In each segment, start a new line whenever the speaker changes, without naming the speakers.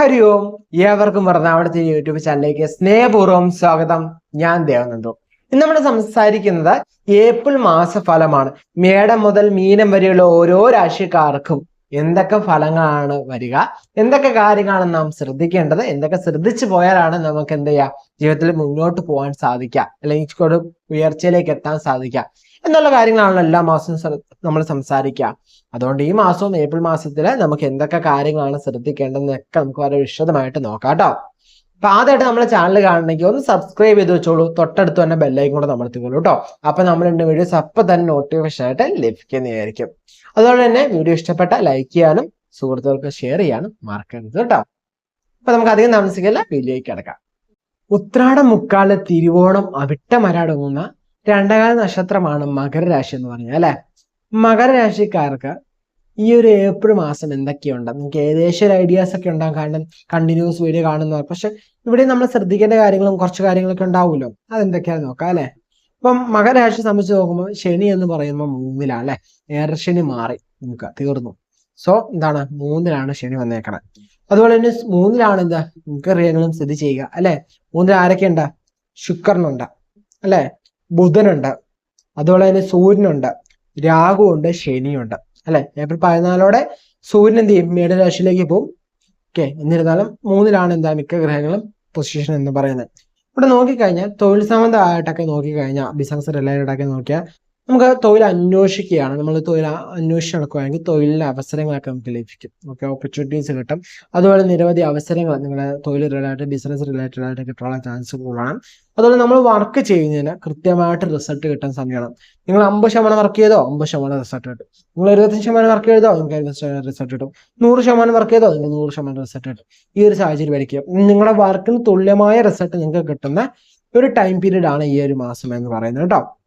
ഹരി ഓം ഏവർക്കും പറഞ്ഞ യൂട്യൂബ് ചാനലിലേക്ക് സ്നേഹപൂർവം സ്വാഗതം. ഞാൻ ദേവനന്ദു. ഇന്ന് നമ്മൾ സംസാരിക്കുന്നത് ഏപ്രിൽ മാസഫലമാണ്. മേടം മുതൽ മീനം വരെയുള്ള ഓരോ രാശിക്കാർക്കും എന്തൊക്കെ ഫലങ്ങളാണ് വരിക? എന്തൊക്കെ കാര്യങ്ങളാണ് നാം ശ്രദ്ധിക്കേണ്ടത്? എന്തൊക്കെ ശ്രദ്ധിച്ചു പോയാലാണ് നമുക്ക് എന്ത് ചെയ്യാം? ജീവിതത്തിൽ മുന്നോട്ട് പോകാൻ സാധിക്കുക. അല്ലെങ്കിൽ ഒരു ഉയർച്ചയിലേക്ക് എത്താൻ സാധിക്കുക. എന്നുള്ള കാര്യങ്ങളാണല്ലോ എല്ലാ മാസവും നമ്മൾ സംസാരിക്കുക. അതുകൊണ്ട് ഈ മാസവും ഏപ്രിൽ മാസത്തിൽ നമുക്ക് എന്തൊക്കെ കാര്യങ്ങളാണ് ശ്രദ്ധിക്കേണ്ടതെന്നൊക്കെ നമുക്ക് വളരെ വിശദമായിട്ട് നോക്കാം കേട്ടോ. അപ്പൊ ആദ്യമായിട്ട് നമ്മളെ ചാനൽ കാണണമെങ്കിൽ ഒന്ന് സബ്സ്ക്രൈബ് ചെയ്ത് വെച്ചോളൂ. തൊട്ടടുത്ത് തന്നെ ബെല്ലൈക്കും കൂടെ അമർത്തിക്കോളൂ കേട്ടോ. അപ്പൊ നമ്മൾ രണ്ട് വീഡിയോസ് അപ്പൊ തന്നെ നോട്ടിഫിക്കേഷൻ ആയിട്ട് ലഭിക്കുന്നതായിരിക്കും. അതുപോലെ തന്നെ വീഡിയോ ഇഷ്ടപ്പെട്ട ലൈക്ക് ചെയ്യാനും സുഹൃത്തുക്കൾക്ക് ഷെയർ ചെയ്യാനും മറക്കരുത് കേട്ടോ. അപ്പൊ നമുക്ക് അധികം താമസിക്കില്ല വീഡിയോയ്ക്ക് കിടക്കാം. ഉത്രാടം മുക്കാൽ തിരുവോണം അവിട്ടമരടങ്ങുന്ന രണ്ടകാല നക്ഷത്രമാണ് മകരരാശി എന്ന് പറഞ്ഞാൽ അല്ലെ? മകരരാശിക്കാർക്ക് ഈ ഒരു ഏപ്രിൽ മാസം എന്തൊക്കെയുണ്ട്? നമുക്ക് ഏകദേശം ഒരു ഐഡിയാസ് ഒക്കെ ഉണ്ടാകും കാരണം കണ്ടിന്യൂസ് വീഡിയോ കാണുന്നവർ പക്ഷെ ഇവിടെ നമ്മൾ ശ്രദ്ധിക്കേണ്ട കാര്യങ്ങളും കുറച്ച് കാര്യങ്ങളൊക്കെ ഉണ്ടാവുമല്ലോ. അതെന്തൊക്കെയാണെന്ന് നോക്കാം അല്ലെ? ഇപ്പം മകരരാശി സംബന്ധിച്ച് നോക്കുമ്പോൾ ശനി എന്ന് പറയുമ്പോൾ മൂന്നിലാണ് അല്ലെ ഏറെ ശനി മാറി നമുക്ക് തീർന്നു. സോ എന്താണ്? മൂന്നിലാണ് ശനി വന്നേക്കണത്. അതുപോലെ തന്നെ മൂന്നിലാണ് എന്താ? ഗ്രഹങ്ങളും സ്ഥിതി ചെയ്യുക അല്ലെ? മൂന്നിൽ ആരൊക്കെയുണ്ട് ശുക്രനുണ്ട് അല്ലെ? ബുധനുണ്ട് അതുപോലെ തന്നെ സൂര്യനുണ്ട് രാഹുവുണ്ട് ശനിയുണ്ട് അല്ലെ? ഏപ്രിൽ പതിനാലോടെ സൂര്യൻ എന്ത് ചെയ്യും? മേടരാശിയിലേക്ക് പോകും. ഓക്കെ എന്നിരുന്നാലും മൂന്നിലാണ് എന്താ? മിക്ക ഗ്രഹങ്ങളും പൊസിഷൻ എന്ന് പറയുന്നത്. ഇവിടെ നോക്കിക്കഴിഞ്ഞാൽ തൊഴിൽ സംബന്ധമായിട്ടൊക്കെ നോക്കിക്കഴിഞ്ഞാൽ ബിസിനസ് റിലേറ്റഡ് ഒക്കെ നോക്കിയാൽ നമുക്ക് തൊഴിൽ അന്വേഷിക്കുകയാണ്. നമ്മൾ തൊഴിൽ അന്വേഷിച്ച് നടക്കുകയാണെങ്കിൽ തൊഴിലിലെ അവസരങ്ങളൊക്കെ നമുക്ക് ലഭിക്കും. ഓക്കെ ഓപ്പർച്യൂണിറ്റീസ് കിട്ടും. അതുപോലെ നിരവധി അവസരങ്ങൾ നിങ്ങളുടെ തൊഴിൽ റിലേറ്റഡ് ബിസിനസ് റിലേറ്റഡ് ആയിട്ട് കിട്ടാനുള്ള ചാൻസ് കൂടുതലാണ്. അതുപോലെ നമ്മൾ വർക്ക് ചെയ്യുന്നതിന് കൃത്യമായിട്ട് റിസൾട്ട് കിട്ടാൻ സമയമാണ് നിങ്ങൾ അമ്പത് ശതമാനം വർക്ക് ചെയ്തോ അമ്പത് ശതമാനം റിസൾട്ട് കിട്ടും. നിങ്ങൾ എഴുപത്തഞ്ച് ശതമാനം വർക്ക് ചെയ്തോ നിങ്ങൾക്ക് റിസൾട്ട് കിട്ടും. നൂറ് ശതമാനം വർക്ക് ചെയ്തോ നിങ്ങൾക്ക് നൂറ് ശതമാനം റിസൾട്ട് കിട്ടും. ഈ ഒരു സാഹചര്യം വരയ്ക്കുക നിങ്ങളുടെ വർക്കിന് തുല്യമായ റിസൾട്ട് നിങ്ങൾക്ക് കിട്ടുന്ന ഒരു ടൈം പീരീഡ് ആണ് ഈ ഒരു മാസം എന്ന് പറയുന്നത് കേട്ടോ.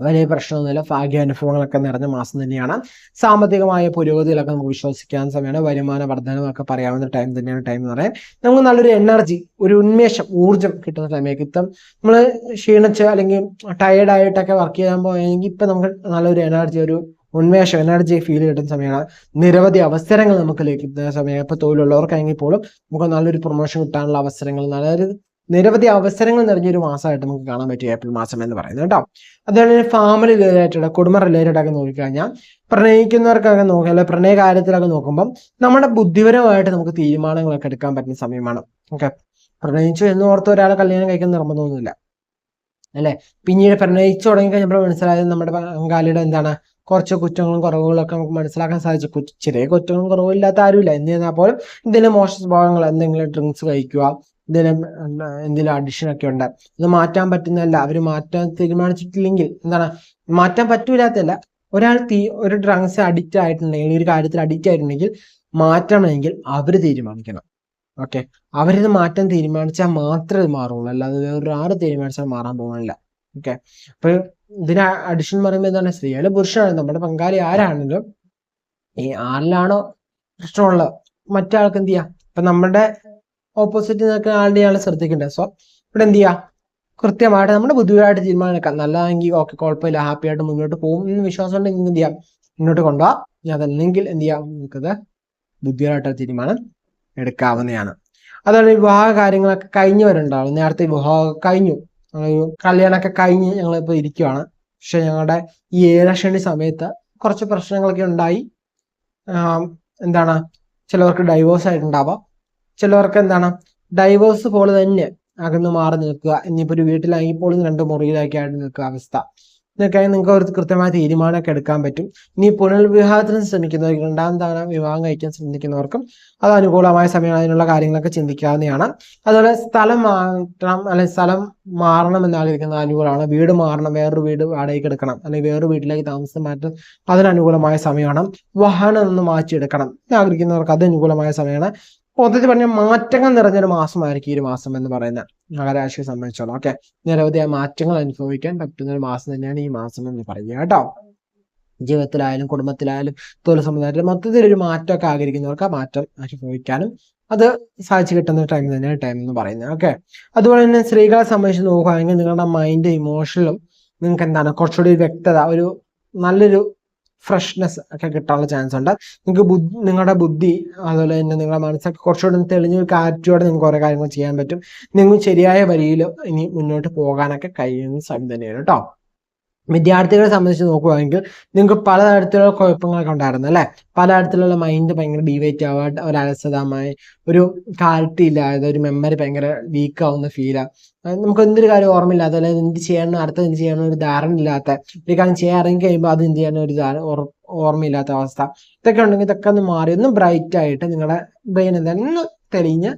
വലിയ പ്രശ്നമൊന്നുമില്ല. ഭാഗ്യാനുഭവങ്ങളൊക്കെ നിറഞ്ഞ മാസം തന്നെയാണ്. സാമ്പത്തികമായ പുരോഗതിയിലൊക്കെ നമുക്ക് വിശ്വസിക്കാൻ സമയമാണ്. വരുമാന വർധനമൊക്കെ പറയാവുന്ന ടൈം തന്നെയാണ് ടൈം എന്ന് പറയാൻ നമുക്ക് നല്ലൊരു എനർജി ഒരു ഉന്മേഷം ഊർജം കിട്ടുന്ന ടൈമേക്ക് ഇപ്പം നമ്മൾ ക്ഷീണിച്ച് അല്ലെങ്കിൽ ടയേർഡ് ആയിട്ടൊക്കെ വർക്ക് ചെയ്യാൻ പോയെങ്കിൽ ഇപ്പം നമുക്ക് നല്ലൊരു എനർജി ഒരു ഉന്മേഷം എനർജി ഫീൽ കിട്ടുന്ന സമയമാണ്. നിരവധി അവസരങ്ങൾ നമുക്ക് ലഭിക്കുന്ന സമയം ഇപ്പൊ തൊഴിലുള്ളവർക്കാണെങ്കിൽ പോലും നമുക്ക് നല്ലൊരു പ്രൊമോഷൻ കിട്ടാനുള്ള അവസരങ്ങൾ നല്ലൊരു നിരവധി അവസരങ്ങൾ നിറഞ്ഞൊരു മാസമായിട്ട് നമുക്ക് കാണാൻ പറ്റും ഏപ്രിൽ മാസം എന്ന് പറയുന്നത് കേട്ടോ. അതുപോലെ തന്നെ ഫാമിലി റിലേറ്റഡ് കുടുംബ റിലേറ്റഡ് ഒക്കെ നോക്കിക്കഴിഞ്ഞാൽ പ്രണയിക്കുന്നവർക്കൊക്കെ നോക്കുക അല്ലെ പ്രണയ കാര്യത്തിലൊക്കെ നോക്കുമ്പം നമ്മുടെ ബുദ്ധിപരമായിട്ട് നമുക്ക് തീരുമാനങ്ങളൊക്കെ എടുക്കാൻ പറ്റുന്ന സമയമാണ്. ഓക്കെ പ്രണയിച്ചു എന്ന് ഓർത്ത് ഒരാളെ കല്യാണം കഴിക്കാൻ നിർബന്ധമൊന്നുമില്ല. അല്ലെ? പിന്നീട് പ്രണയിച്ചു തുടങ്ങി കഴിഞ്ഞപ്പോൾ മനസ്സിലായത് നമ്മുടെ പങ്കാളിയുടെ എന്താണ്? കുറച്ച് കുറ്റങ്ങളും കുറവുകളൊക്കെ നമുക്ക് മനസ്സിലാക്കാൻ സാധിച്ചു. ചെറിയ കുറ്റങ്ങളും കുറവില്ലാത്ത ആരുമില്ല. എന്നിരുന്നാൽ പോലും എന്തെങ്കിലും മോശ സ്വഭാവങ്ങൾ എന്തെങ്കിലും ഡ്രിങ്ക്സ് കഴിക്കുക എന്തെങ്കിലും എന്തെങ്കിലും അഡിഷൻ ഒക്കെ ഉണ്ട്. ഇത് മാറ്റാൻ പറ്റുന്നതല്ല. അവർ മാറ്റാൻ തീരുമാനിച്ചിട്ടില്ലെങ്കിൽ എന്താണ്? മാറ്റാൻ പറ്റൂലാത്തല്ല ഒരാൾ തീ ഒരു ഡ്രഗ്സ് അഡിക്റ്റ് ആയിട്ടുണ്ടെങ്കിൽ ഒരു കാര്യത്തിൽ അഡിക്റ്റ് ആയിട്ടുണ്ടെങ്കിൽ മാറ്റണമെങ്കിൽ അവർ തീരുമാനിക്കണം. ഓക്കെ അവരിത് മാറ്റാൻ തീരുമാനിച്ചാൽ മാത്രമേ ഇത് മാറുള്ളൂ. അല്ലാതെ വേറൊരു ആറ് തീരുമാനിച്ചാൽ മാറാൻ പോകുന്നില്ല. ഓക്കെ അപ്പൊ ഇതിന് അഡിഷൻ പറയുമ്പോൾ എന്താണ്? സ്ത്രീയാലും പുരുഷനാണ്. നമ്മുടെ പങ്കാളി ആരാണെങ്കിലും ഈ ആറിലാണോ പ്രശ്നമുള്ളത് മറ്റാൾക്ക് എന്ത് ചെയ്യാം? ഇപ്പൊ നമ്മുടെ ഓപ്പോസിറ്റ് നിൽക്കുന്ന ആളുടെ ആളെ ശ്രദ്ധിക്കേണ്ടത് സോ ഇവിടെ എന്ത് ചെയ്യുക കൃത്യമായിട്ട് നമ്മുടെ ബുദ്ധിപരമായിട്ട് തീരുമാനമെടുക്കാം നല്ലതെങ്കിൽ ഓക്കെ കുഴപ്പമില്ല ഹാപ്പി ആയിട്ട് മുന്നോട്ട് പോകും എന്ന് വിശ്വാസം ഉണ്ടെങ്കിൽ എന്ത് ചെയ്യാം? മുന്നോട്ട് കൊണ്ടുപോകാം അതല്ലെങ്കിൽ എന്ത് ചെയ്യാം? നിങ്ങൾക്കത് ബുദ്ധിപരമായിട്ട് തീരുമാനം എടുക്കാവുന്നതാണ്. അതുപോലെ വിവാഹ കാര്യങ്ങളൊക്കെ കഴിഞ്ഞു വരണ്ടാവും നേരത്തെ വിവാഹം കഴിഞ്ഞു. കല്യാണമൊക്കെ കഴിഞ്ഞ് ഞങ്ങളിപ്പോൾ ഇരിക്കുവാണ്. പക്ഷെ ഞങ്ങളുടെ ഈ ഏഴക്ഷണി സമയത്ത് കുറച്ച് പ്രശ്നങ്ങളൊക്കെ ഉണ്ടായി. എന്താണ്? ചിലവർക്ക് ഡൈവോഴ്സ് ആയിട്ടുണ്ടാവാം. ചിലവർക്ക് എന്താണ് ഡൈവേഴ്സ് പോലെ തന്നെ അകന്ന് മാറി നിൽക്കുക. ഇനിയിപ്പോൾ ഒരു വീട്ടിലാണെങ്കിൽ പോലും രണ്ട് മുറിയിലാക്കി ആയിട്ട് നിൽക്കുക അവസ്ഥ. ഇതൊക്കെ നിങ്ങൾക്ക് ഒരു കൃത്യമായ തീരുമാനമൊക്കെ എടുക്കാൻ പറ്റും. ഇനി പുനർവിവാഹത്തിന് ശ്രമിക്കുന്നവർക്ക് രണ്ടാം തവണ വിവാഹം കഴിക്കാൻ ശ്രമിക്കുന്നവർക്കും അത് അനുകൂലമായ സമയം അതിനുള്ള കാര്യങ്ങളൊക്കെ ചിന്തിക്കാവുന്നതാണ്. അതുപോലെ സ്ഥലം മാറ്റണം അല്ലെങ്കിൽ സ്ഥലം മാറണം എന്നാഗ്രഹിക്കുന്ന അനുകൂലമാണ്. വീട് മാറണം വേറൊരു വീട് വാടകയ്ക്ക് എടുക്കണം അല്ലെങ്കിൽ വേറൊരു വീട്ടിലേക്ക് താമസം മാറ്റം അതിനനുകൂലമായ സമയമാണ്. വാഹനം ഒന്ന് മാറ്റിയെടുക്കണം. ആഗ്രഹിക്കുന്നവർക്ക് അത് അനുകൂലമായ സമയമാണ്. മൊത്തത്തിൽ പറഞ്ഞ മാറ്റങ്ങൾ നിറഞ്ഞൊരു മാസമായിരിക്കും ഈ മാസം എന്ന് പറയുന്നത്. മകരാശിയെ സംബന്ധിച്ചോളം. ഓക്കെ. നിരവധി മാറ്റങ്ങൾ അനുഭവിക്കാൻ പറ്റുന്ന ഒരു മാസം തന്നെയാണ് ഈ മാസം എന്ന് പറയുക കേട്ടോ. ജീവിതത്തിലായാലും കുടുംബത്തിലായാലും തൊഴിൽ സമുദായത്തിലും മൊത്തത്തിൽ ഒരു മാറ്റമൊക്കെ ആഗ്രഹിക്കുന്നവർക്ക് ആ മാറ്റം അനുഭവിക്കാനും അത് സാധിച്ചു കിട്ടുന്ന ടൈം തന്നെയാണ് ടൈം എന്ന് പറയുന്നത്. ഓക്കെ. അതുപോലെ തന്നെ സ്ത്രീകളെ സംബന്ധിച്ച് നോക്കുകയാണെങ്കിൽ നിങ്ങളുടെ മൈൻഡ് ഇമോഷനിലും നിങ്ങൾക്ക് എന്താണ്? കുറച്ചുകൂടി വ്യക്തത ഒരു നല്ലൊരു ഫ്രഷ്നെസ് ഒക്കെ കിട്ടാനുള്ള ചാൻസ് ഉണ്ട്. നിങ്ങൾക്ക് ബുദ്ധി നിങ്ങളുടെ ബുദ്ധി അതുപോലെ തന്നെ നിങ്ങളുടെ മനസ്സൊക്കെ കുറച്ചുകൂടെ തെളിഞ്ഞ കാറ്റോടെ നിങ്ങൾക്ക് കുറേ കാര്യങ്ങൾ ചെയ്യാൻ പറ്റും. നിങ്ങൾ ശരിയായ വരിയിൽ ഇനി മുന്നോട്ട് പോകാനൊക്കെ കഴിയുന്ന സമയം തന്നെയാണ് കേട്ടോ. വിദ്യാർത്ഥികളെ സംബന്ധിച്ച് നോക്കുകയാണെങ്കിൽ നിങ്ങൾക്ക് പലതരത്തിലുള്ള കുഴപ്പങ്ങളൊക്കെ ഉണ്ടായിരുന്നു അല്ലേ? പലതരത്തിലുള്ള മൈൻഡ് ഭയങ്കര ഡീവേറ്റ് ആവുക ഒരു അലസതമായി ഒരു ക്ലാരിറ്റി ഇല്ലാതെ ഒരു മെമ്മറി ഭയങ്കര വീക്ക് ആവുന്ന ഫീലാണ് നമുക്ക് എന്തൊരു കാര്യം ഓർമ്മയില്ലാത്ത അല്ലെങ്കിൽ എന്ത് ചെയ്യണം അടുത്ത എന്ത് ചെയ്യണം ഒരു ധാരണ ഇല്ലാത്ത ഒരു കാര്യം ചെയ്യാൻ ഇറങ്ങി കഴിയുമ്പോൾ അത് എന്ത് ചെയ്യാനും ഒരു ധാരണ ഓർ- ഓർമ്മയില്ലാത്ത അവസ്ഥ. ഇതൊക്കെ ഉണ്ടെങ്കിൽ ഇതൊക്കെ ഒന്ന് മാറി ഒന്ന് ബ്രൈറ്റ് ആയിട്ട് നിങ്ങളുടെ ബ്രെയിൻ എന്തായാലും ഒന്ന് തെളിഞ്ഞ്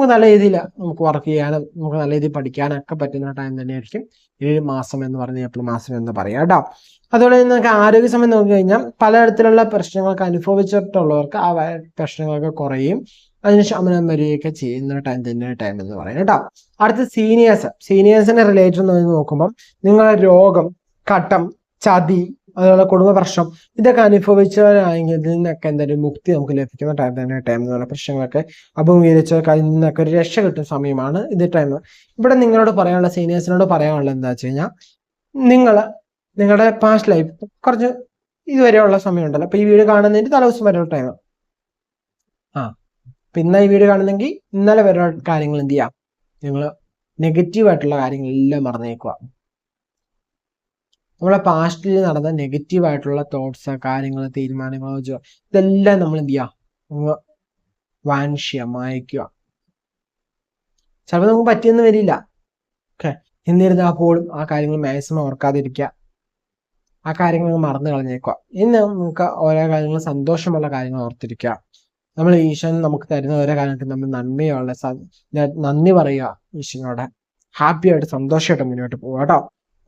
നമുക്ക് നല്ല രീതിയിൽ നമുക്ക് വർക്ക് ചെയ്യാനും നമുക്ക് നല്ല രീതിയിൽ പഠിക്കാനൊക്കെ പറ്റുന്ന ടൈം തന്നെയായിരിക്കും. ഏഴ് മാസം എന്ന് പറയുന്നത് ഏപ്രിൽ മാസം എന്ന് പറയാം കേട്ടോ. അതുപോലെ തന്നെ നമുക്ക് ആരോഗ്യ സമയം നോക്കി കഴിഞ്ഞാൽ പലതരത്തിലുള്ള പ്രശ്നങ്ങളൊക്കെ അനുഭവിച്ചിട്ടുള്ളവർക്ക് ആ പ്രശ്നങ്ങളൊക്കെ കുറയും. അതിന് ശമനം വരികയൊക്കെ ചെയ്യുന്ന ടൈം തന്നെ ടൈം എന്ന് പറയാം കേട്ടോ. അടുത്ത സീനിയേഴ്സ്. സീനിയേഴ്സിനെ റിലേറ്റഡ് നോക്കുമ്പോൾ നിങ്ങളുടെ രോഗം കട്ടം ചതി അതുപോലെ കുടുംബ പ്രശ്നം ഇതൊക്കെ അനുഭവിച്ചവരാണെങ്കിൽ ഇതിൽ നിന്നൊക്കെ എന്തായാലും മുക്തി നമുക്ക് ലഭിക്കുന്ന ടൈം തന്നെ ടൈം എന്ന് പറയുന്ന പ്രശ്നങ്ങളൊക്കെ അഭിമുഖീകരിച്ചവർക്ക് അതിൽ നിന്നൊക്കെ ഒരു രക്ഷ കിട്ടുന്ന സമയമാണ് ഇത് ടൈം ഇവിടെ നിങ്ങളോട് പറയാനുള്ള സീനിയേഴ്സിനോട് പറയാനുള്ളത് എന്താ വെച്ച് കഴിഞ്ഞാൽ നിങ്ങൾ നിങ്ങളുടെ പാസ്റ്റ് ലൈഫ് കുറച്ച് ഇതുവരെയുള്ള സമയം ഉണ്ടല്ലോ അപ്പൊ ഈ വീഡിയോ കാണുന്നതിന്റെ തലേദിവസം വരെയുള്ള ടൈം ആ പിന്നെ ഈ വീഡിയോ കാണുന്നെങ്കിൽ ഇന്നലെ വരെ കാര്യങ്ങൾ എന്ത് ചെയ്യാം? നിങ്ങൾ നെഗറ്റീവ് ആയിട്ടുള്ള കാര്യങ്ങളെല്ലാം മറന്നേക്കുക. നമ്മളെ പാസ്റ്റിൽ നടന്ന നെഗറ്റീവ് ആയിട്ടുള്ള തോട്ട്സ് കാര്യങ്ങൾ തീരുമാനങ്ങൾ ജോ- ഇതെല്ലാം നമ്മൾ എന്ത് ചെയ്യുക അങ്ങ് വാൻഷ്യ മായ്ക്കുക ചിലപ്പോൾ നമുക്ക് പറ്റിയെന്ന് വരില്ല. ഓക്കെ. എന്നിരുന്നാൽ പോലും ആ കാര്യങ്ങൾ മാക്സിമം ഓർക്കാതിരിക്കുക ആ കാര്യങ്ങൾ മറന്നു കളഞ്ഞേക്കുക ഇന്ന് നമുക്ക് ഓരോ കാര്യങ്ങൾ സന്തോഷമുള്ള കാര്യങ്ങൾ ഓർത്തിരിക്കുക നമ്മൾ ഈശ്വരൻ നമുക്ക് തരുന്ന ഓരോ കാര്യങ്ങൾക്ക് നമ്മൾ നന്മയുള്ള നന്ദി പറയുക ഈശ്വരനോട്. ഹാപ്പിയായിട്ട് സന്തോഷമായിട്ട് മുന്നോട്ട് പോകാം കേട്ടോ.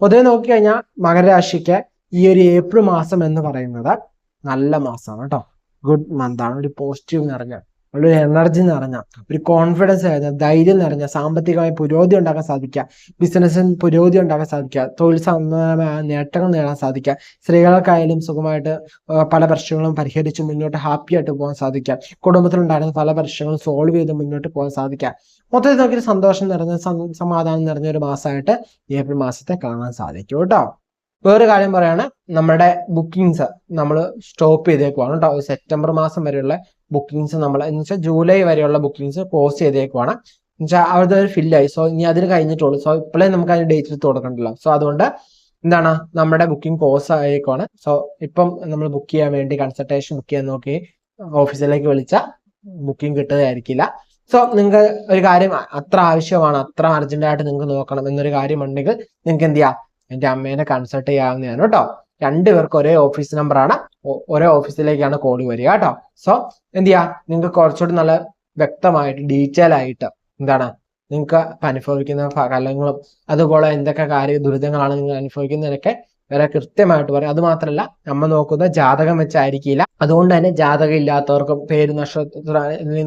പൊതുവെ നോക്കിക്കഴിഞ്ഞാൽ മകരരാശിക്ക് ഈ ഒരു ഏപ്രിൽ മാസം എന്ന് പറയുന്നത് നല്ല മാസമാണ് കേട്ടോ. ഗുഡ് മന്താണ്. ഒരു പോസിറ്റീവ് നിറഞ്ഞ ഒരു എനർജി നിറഞ്ഞ ഒരു കോൺഫിഡൻസ് നിറഞ്ഞ ധൈര്യം നിറഞ്ഞ സാമ്പത്തികമായി പുരോഗതി ഉണ്ടാക്കാൻ സാധിക്കുക ബിസിനസ്സിൽ പുരോഗതി ഉണ്ടാക്കാൻ സാധിക്കുക തൊഴിൽ സംബന്ധമായ നേട്ടങ്ങൾ നേടാൻ സാധിക്കുക സ്ത്രീകൾക്കായാലും സുഖമായിട്ട് പല പ്രശ്നങ്ങളും പരിഹരിച്ച് മുന്നോട്ട് ഹാപ്പി ആയിട്ട് പോകാൻ സാധിക്കുക കുടുംബത്തിലുണ്ടായിരുന്ന പല പ്രശ്നങ്ങളും സോൾവ് ചെയ്ത് മുന്നോട്ട് പോകാൻ സാധിക്കുക. മൊത്തത്തിൽ നോക്കിയൊരു സന്തോഷം നിറഞ്ഞ സമാധാനം നിറഞ്ഞ ഒരു മാസമായിട്ട് ഏപ്രിൽ മാസത്തെ കാണാൻ സാധിക്കും കേട്ടോ. വേറൊരു കാര്യം പറയാണ് നമ്മുടെ ബുക്കിങ്സ് നമ്മൾ സ്റ്റോപ്പ് ചെയ്തേക്കുവാണ് കേട്ടോ. സെപ്റ്റംബർ മാസം വരെയുള്ള ബുക്കിങ്സ് നമ്മൾ എന്ന് വെച്ചാൽ ജൂലൈ വരെയുള്ള ബുക്കിങ്സ് ക്ലോസ് ചെയ്തേക്കുവാണ്. എന്നുവെച്ചാൽ അവിടെ ഫില്ലായി സോ ഇനി അതിന് കഴിഞ്ഞിട്ടുള്ളൂ. സോ ഇപ്പോഴേ നമുക്ക് അതിന് ഡേറ്റ് എടുത്ത് കൊടുക്കണ്ടല്ലോ. സോ അതുകൊണ്ട് എന്താണ്? നമ്മുടെ ബുക്കിംഗ് ക്ലോസ് ആയേക്കുവാണ്. സോ ഇപ്പം നമ്മൾ ബുക്ക് ചെയ്യാൻ വേണ്ടി കൺസൾട്ടേഷൻ ബുക്ക് ചെയ്യാൻ നോക്കി ഓഫീസിലേക്ക് വിളിച്ച ബുക്കിംഗ് കിട്ടുകയായിരിക്കില്ല സോ നിങ്ങൾക്ക് ഒരു കാര്യം അത്ര ആവശ്യമാണ് അത്ര അർജന്റായിട്ട് നിങ്ങൾക്ക് നോക്കണം എന്നൊരു കാര്യം ഉണ്ടെങ്കിൽ നിങ്ങൾക്ക് എന്ത് ചെയ്യാം? എന്റെ അമ്മേനെ കൺസൾട്ട് ചെയ്യാവുന്നതാണ് കേട്ടോ. രണ്ടുപേർക്ക് ഒരേ ഓഫീസ് നമ്പറാണ് ഒരേ ഓഫീസിലേക്കാണ് കോൾ വരിക കേട്ടോ. സോ എന്ത് ചെയ്യാ? നിങ്ങൾക്ക് കുറച്ചുകൂടി നല്ല വ്യക്തമായിട്ട് ഡീറ്റെയിൽ ആയിട്ട് എന്താണ്? നിങ്ങൾക്ക് അനുഭവിക്കുന്ന ഫലങ്ങളും അതുപോലെ എന്തൊക്കെ കാര്യ ദുരിതങ്ങളാണ് നിങ്ങൾ അനുഭവിക്കുന്നതിനൊക്കെ വരെ കൃത്യമായിട്ട് പറയും. അത് മാത്രമല്ല നമ്മൾ നോക്കുന്ന ജാതകം വെച്ചായിരിക്കില്ല. അതുകൊണ്ട് തന്നെ ജാതകം ഇല്ലാത്തവർക്കും പേര് നക്ഷത്ര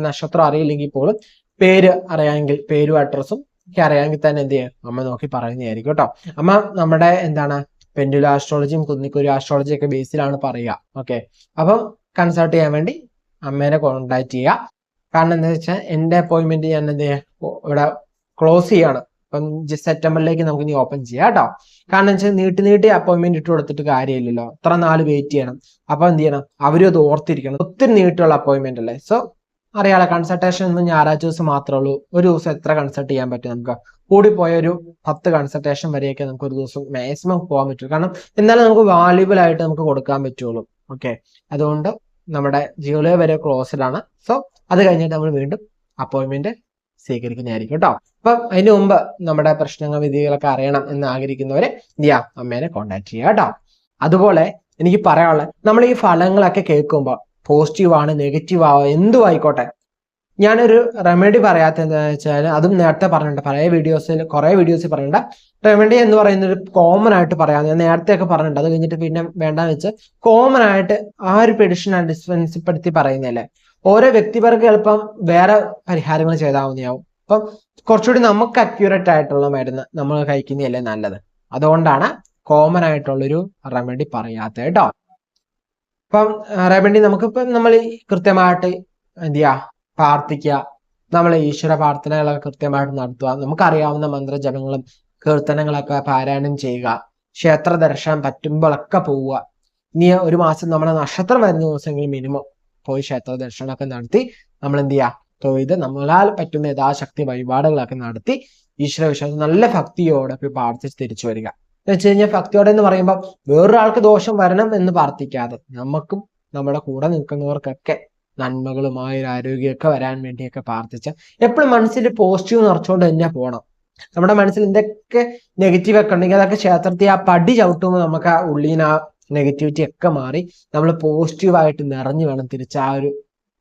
നക്ഷത്രം അറിയില്ലെങ്കിൽ പോലും പേര് അറിയാമെങ്കിൽ പേരും അഡ്രസ്സും ഒക്കെ അറിയാമെങ്കിൽ തന്നെ എന്ത് ചെയ്യും? അമ്മ നോക്കി പറയുന്നതായിരിക്കും കേട്ടോ. അമ്മ നമ്മുടെ എന്താണ് പെൻഡുല ആസ്ട്രോളജിയും കുന്നിക്കുരു ആസ്ട്രോളജി ഒക്കെ ബേസിലാണ് പറയുക. ഓക്കെ അപ്പം കൺസൾട്ട് ചെയ്യാൻ വേണ്ടി അമ്മേനെ കോൺടാക്ട് ചെയ്യുക. കാരണം എന്താ വെച്ചാൽ എന്റെ അപ്പോയിൻമെന്റ് ഞാൻ എന്ത് ഇവിടെ ക്ലോസ് ചെയ്യാണ്. അപ്പം സെപ്റ്റംബറിലേക്ക് നമുക്ക് ഇനി ഓപ്പൺ ചെയ്യാം കേട്ടോ. കാരണം വെച്ചാൽ നീട്ടി നീട്ടി അപ്പോയിൻമെന്റ് ഇട്ട് കൊടുത്തിട്ട് കാര്യമില്ലല്ലോ. അത്ര നാൾ വെയിറ്റ് ചെയ്യണം. അപ്പൊ എന്ത് ചെയ്യണം? അവരും അത് ഓർത്തിരിക്കണം. ഒത്തിരി നീട്ടുള്ള അപ്പോയിൻമെന്റ് അല്ലേ? സോ അറിയാലോ കൺസൾട്ടേഷൻ ഒന്ന് ഞായറാഴ്ച ദിവസം മാത്രമേ ഉള്ളൂ. ഒരു ദിവസം എത്ര കൺസൾട്ട് ചെയ്യാൻ പറ്റും നമുക്ക്? കൂടിപ്പോയ ഒരു പത്ത് കൺസൾട്ടേഷൻ വരെയൊക്കെ നമുക്ക് ഒരു ദിവസം മാക്സിമം പോകാൻ പറ്റും. കാരണം എന്നാലും നമുക്ക് വാല്യുബിൾ ആയിട്ട് നമുക്ക് കൊടുക്കാൻ പറ്റുള്ളൂ. ഓക്കെ അതുകൊണ്ട് നമ്മുടെ ജൂലൈ വരെ ക്ലോസ്ഡ് സോ അത് കഴിഞ്ഞിട്ട് നമ്മൾ വീണ്ടും അപ്പോയിൻമെന്റ് സ്വീകരിക്കുന്നതായിരിക്കും കേട്ടോ. അപ്പം അതിന് മുമ്പ് നമ്മുടെ പ്രശ്നങ്ങൾ വിധികളൊക്കെ അറിയണം എന്ന് ആഗ്രഹിക്കുന്നവരെ എന്ത് അമ്മേനെ കോണ്ടാക്ട് ചെയ്യുക കേട്ടോ. അതുപോലെ എനിക്ക് പറയാനുള്ളത് നമ്മൾ ഈ ഫലങ്ങളൊക്കെ കേൾക്കുമ്പോൾ പോസിറ്റീവ് ആണ് നെഗറ്റീവ് ആവുക എന്തും ആയിക്കോട്ടെ ഞാനൊരു റെമഡി പറയാത്ത എന്താണെന്ന് വെച്ചാൽ അതും നേരത്തെ പറഞ്ഞിട്ടുണ്ട്. പഴയ വീഡിയോസിൽ കുറേ വീഡിയോസിൽ പറഞ്ഞിട്ടുണ്ട് റെമഡി എന്ന് പറയുന്ന ഒരു കോമൺ ആയിട്ട് പറയാം. ഞാൻ നേരത്തെ ഒക്കെ പറഞ്ഞിട്ടുണ്ട്. അത് കഴിഞ്ഞിട്ട് പിന്നെ വേണ്ടെന്ന് വെച്ച് കോമൺ ആയിട്ട് ആ ഒരു പെഡിഷൻ ഡിസ്പെൻസിപ്പെടുത്തി പറയുന്നതല്ലേ. ഓരോ വ്യക്തിപരക്ക് എളുപ്പം വേറെ പരിഹാരങ്ങൾ ചെയ്താവുന്നതാവും. അപ്പം കുറച്ചുകൂടി നമുക്ക് അക്യൂറേറ്റ് ആയിട്ടുള്ള മരുന്ന് നമ്മൾ കഴിക്കുന്നതല്ലേ നല്ലത്. അതുകൊണ്ടാണ് കോമൺ ആയിട്ടുള്ളൊരു റെമഡി പറയാത്തത് കേട്ടോ. അപ്പം റേബണ്ടി നമുക്കിപ്പം നമ്മൾ കൃത്യമായിട്ട് എന്ത് ചെയ്യുക പ്രാർത്ഥിക്കുക നമ്മൾ ഈശ്വര പ്രാർത്ഥനകളൊക്കെ കൃത്യമായിട്ട് നടത്തുക. നമുക്കറിയാവുന്ന മന്ത്രജപങ്ങളും കീർത്തനങ്ങളൊക്കെ പാരായണം ചെയ്യുക. ക്ഷേത്ര ദർശനം പറ്റുമ്പോഴൊക്കെ പോവുക. ഇനി ഒരു മാസം നമ്മുടെ നക്ഷത്രം വരുന്ന ദിവസമെങ്കിൽ മിനിമം പോയി ക്ഷേത്ര ദർശനമൊക്കെ നടത്തി നമ്മൾ എന്ത് ചെയ്യുക തൊഴുത് നമ്മളാൽ പറ്റുന്ന യഥാശക്തി വഴിപാടുകളൊക്കെ നടത്തി ഈശ്വര വിശ്വാസം നല്ല ഭക്തിയോടെ പ്രാർത്ഥിച്ച് തിരിച്ചു വരിക. എന്ന് വെച്ച് കഴിഞ്ഞാൽ ഭക്തിയോടെ എന്ന് പറയുമ്പോൾ വേറൊരാൾക്ക് ദോഷം വരണം എന്ന് പ്രാർത്ഥിക്കാതെ നമുക്കും നമ്മുടെ കൂടെ നിൽക്കുന്നവർക്കൊക്കെ നന്മകളുമായ ഒരു ആരോഗ്യമൊക്കെ വരാൻ വേണ്ടിയൊക്കെ പ്രാർത്ഥിച്ച എപ്പോഴും മനസ്സിൽ പോസിറ്റീവ് നിറച്ചുകൊണ്ട് തന്നെ പോകണം നമ്മുടെ മനസ്സിൽ എന്തൊക്കെ നെഗറ്റീവ് ഒക്കെ ഉണ്ടെങ്കിൽ അതൊക്കെ ക്ഷേത്രത്തിൽ ആ പടി ചവിട്ടുമ്പോൾ നമുക്ക് ആ ഉള്ളിന് ആ നെഗറ്റിവിറ്റി ഒക്കെ മാറി നമ്മൾ പോസിറ്റീവായിട്ട് നിറഞ്ഞു വേണം തിരിച്ച് ആ ഒരു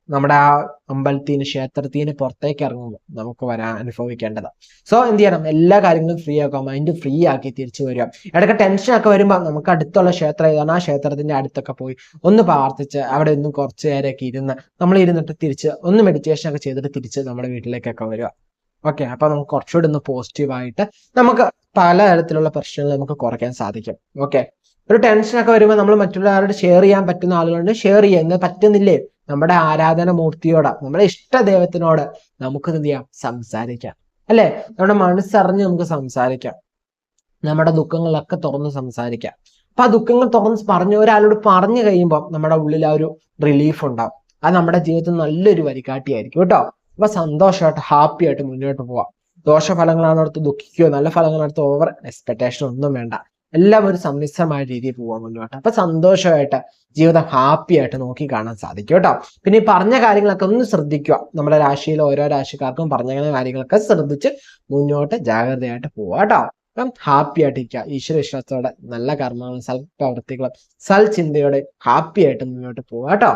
നമ്മുടെ ആ അമ്പലത്തിന് ക്ഷേത്രത്തിന് പുറത്തേക്ക് ഇറങ്ങുമ്പോൾ നമുക്ക് വരാൻ അനുഭവിക്കേണ്ടത് സോ എന്ത് ചെയ്യണം? എല്ലാ കാര്യങ്ങളും ഫ്രീ ആക്കുക. മൈൻഡ് ഫ്രീ ആക്കി തിരിച്ചു വരിക. ഇടയ്ക്ക് ടെൻഷനൊക്കെ വരുമ്പോൾ നമുക്ക് അടുത്തുള്ള ക്ഷേത്രം ഏതാണ്? ആ ക്ഷേത്രത്തിന്റെ അടുത്തൊക്കെ പോയി ഒന്ന് പ്രാർത്ഥിച്ച് അവിടെ ഒന്നും കുറച്ച് നേരമൊക്കെ ഇരുന്ന് നമ്മൾ ഇരുന്നിട്ട് തിരിച്ച് ഒന്ന് മെഡിറ്റേഷൻ ഒക്കെ ചെയ്തിട്ട് തിരിച്ച് നമ്മുടെ വീട്ടിലേക്കൊക്കെ വരിക. ഓക്കെ അപ്പൊ നമുക്ക് കുറച്ചുകൂടി ഒന്ന് പോസിറ്റീവായിട്ട് നമുക്ക് പലതരത്തിലുള്ള പ്രശ്നങ്ങൾ നമുക്ക് കുറയ്ക്കാൻ സാധിക്കും. ഓക്കെ ഒരു ടെൻഷനൊക്കെ വരുമ്പോൾ നമ്മൾ മറ്റുള്ളവരോട് ഷെയർ ചെയ്യാൻ പറ്റുന്ന ആളുകളുണ്ട്. ഷെയർ ചെയ്യാൻ പറ്റുന്നില്ലേ? നമ്മുടെ ആരാധന മൂർത്തിയോട് നമ്മുടെ ഇഷ്ട ദൈവത്തിനോട് നമുക്ക് എന്ത് ചെയ്യാം? സംസാരിക്കാം. അല്ലെ? നമ്മുടെ മനസ്സറിഞ്ഞ് നമുക്ക് സംസാരിക്കാം. നമ്മുടെ ദുഃഖങ്ങളൊക്കെ തുറന്ന് സംസാരിക്കാം. അപ്പൊ ആ ദുഃഖങ്ങൾ തുറന്ന് പറഞ്ഞു ഒരാളോട് പറഞ്ഞു കഴിയുമ്പോൾ നമ്മുടെ ഉള്ളിൽ ആ ഒരു റിലീഫ് ഉണ്ടാവും. അത് നമ്മുടെ ജീവിതത്തിൽ നല്ലൊരു വരികാട്ടിയായിരിക്കും കേട്ടോ. അപ്പൊ സന്തോഷമായിട്ട് ഹാപ്പി ആയിട്ട് മുന്നോട്ട് പോവാം. ദോഷഫലങ്ങളാണ് അടുത്ത് ദുഃഖിക്കുകയോ നല്ല ഫലങ്ങളടുത്ത് ഓവർ എക്സ്പെക്ടേഷൻ ഒന്നും വേണ്ട. എല്ലാം ഒരു സമ്മിശ്രമായ രീതിയിൽ പോവാൻ മുന്നോട്ട് അപ്പൊ സന്തോഷമായിട്ട് ജീവിതം ഹാപ്പി ആയിട്ട് നോക്കി കാണാൻ സാധിക്കും കേട്ടോ. പിന്നെ ഈ പറഞ്ഞ കാര്യങ്ങളൊക്കെ ഒന്ന് ശ്രദ്ധിക്കുക. നമ്മുടെ രാശിയിൽ ഓരോ രാശിക്കാർക്കും പറഞ്ഞ കാര്യങ്ങളൊക്കെ ശ്രദ്ധിച്ച് മുന്നോട്ട് ജാഗ്രതയായിട്ട് പോവാട്ടോ അപ്പം ഹാപ്പി ആയിട്ടിരിക്കുക ഈശ്വര വിശ്വാസത്തോടെ നല്ല കർമ്മങ്ങളും സൽപ്രവൃത്തികളും സൽചിന്തയോടെ ഹാപ്പി ആയിട്ട് മുന്നോട്ട് പോവാ കേട്ടോ.